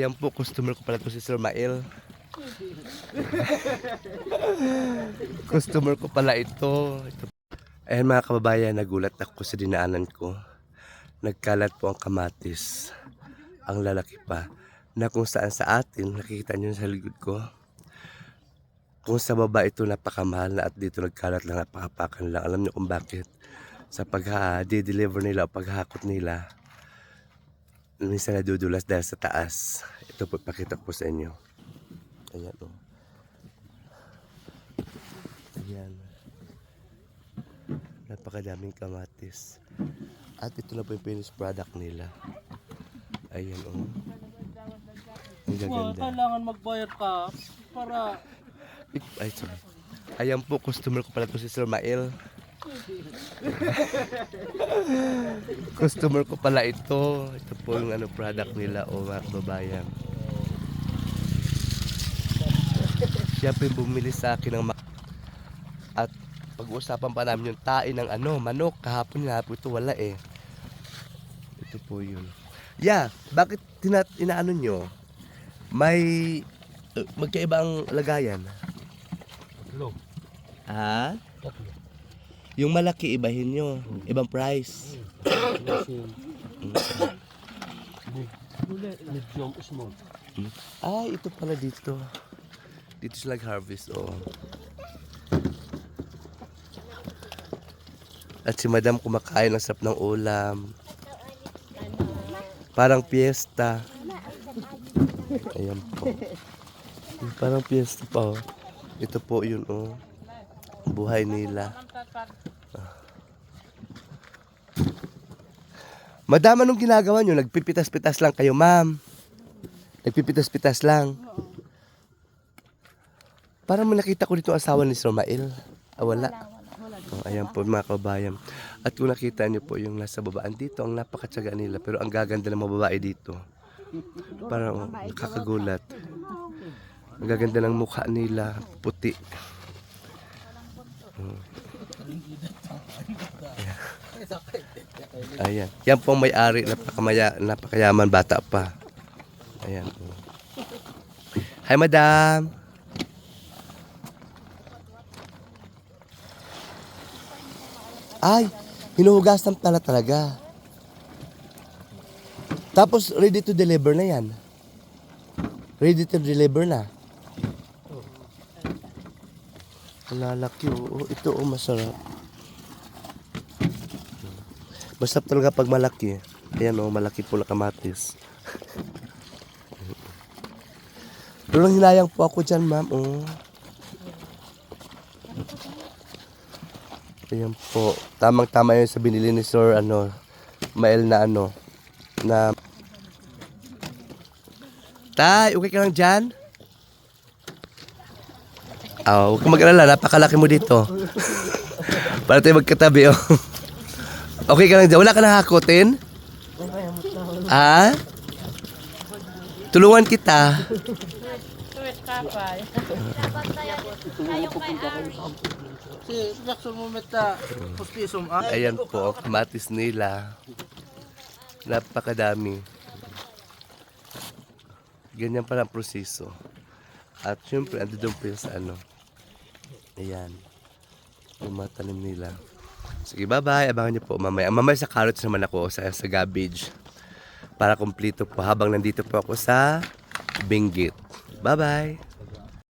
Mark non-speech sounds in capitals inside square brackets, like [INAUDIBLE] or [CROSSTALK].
Yan po, customer ko pala to si Sir Mael. [LAUGHS] customer ko pala ito. ito. Ayan mga kababayan, nagulat ako sa dinaanan ko. Nagkalat po ang kamatis. Ang lalaki pa. Na kung saan sa atin, nakikita nyo sa likod ko. Kung sa baba ito napakamahal na at dito nagkalat lang napakapakan lang. Alam nyo kung bakit? Sa pag-deliver nila o paghakot nila, minsan nadudulas dahil sa taas. Ito po, pakita ko po sa inyo. Ayan o. Ayan. Napakadaming kamatis. At ito na po yung finished product nila. Ayan o. Ang Well, gaganda. kailangan magbayad ka para Ay, sorry. Ayan po, customer ko pala to si Sir Mael. [LAUGHS] customer ko pala ito. Ito po yung ano, product nila o mga kababayan. Siya po yung bumili sa akin ng at pag-uusapan pa namin yung tae ng ano, manok. Kahapon nga po ito wala eh. Ito po yun. Yeah, bakit tina- inaano nyo? May uh, magkaiba ang lagayan. Hello. Ha? Yung malaki ibahin nyo. Ibang price. Medium small. Ay, ito pala dito. Dito sila nag-harvest, oh. At si madam kumakain ng sarap ng ulam. Parang piyesta. Ayan po. Parang piyesta pa, oh. Ito po yun, oh. Buhay nila. Madam, anong ginagawa nyo? Nagpipitas-pitas lang kayo, ma'am. Nagpipitas-pitas lang. Parang may nakita ko dito asawa ni Romael. Ah, wala. Oh, ayan po mga kabayan. At kung nakita niyo po yung nasa babaan dito, ang napakatsaga nila. Pero ang gaganda ng mga babae dito. Parang oh, nakakagulat. Ang gaganda ng mukha nila, puti. Oh. Ayan. Yan po may-ari, napakamaya, napakayaman bata pa. Ayan. Hi, madam. Ay, hinuhugasan pala talaga. Tapos, ready to deliver na yan. Ready to deliver na. Ang lalaki, oo. Ito, oh, masarap. Masarap talaga pag malaki. Ayan, oh, malaki po na kamatis. [LAUGHS] Pero hinayang po ako dyan, ma'am. Oh. Ayan po. Tamang-tama yun sa binili ni Sir, ano, Mael na ano, na... Tay, okay ka lang dyan? Ah, huwag kang mag-alala, napakalaki mo dito. Para tayo magkatabi, oh. Okay ka lang dyan? Wala ka nahakotin? Ah? Tulungan kita. Ayan po, kamatis nila. Napakadami. Ganyan pala ang proseso. At syempre, ando doon po yung sa ano. Ayan. Yung nila. Sige, bye-bye. Abangan niyo po mamaya. Mamaya sa carrots naman ako, sa, sa garbage. Para kumplito po habang nandito po ako sa Benguet. Bye-bye.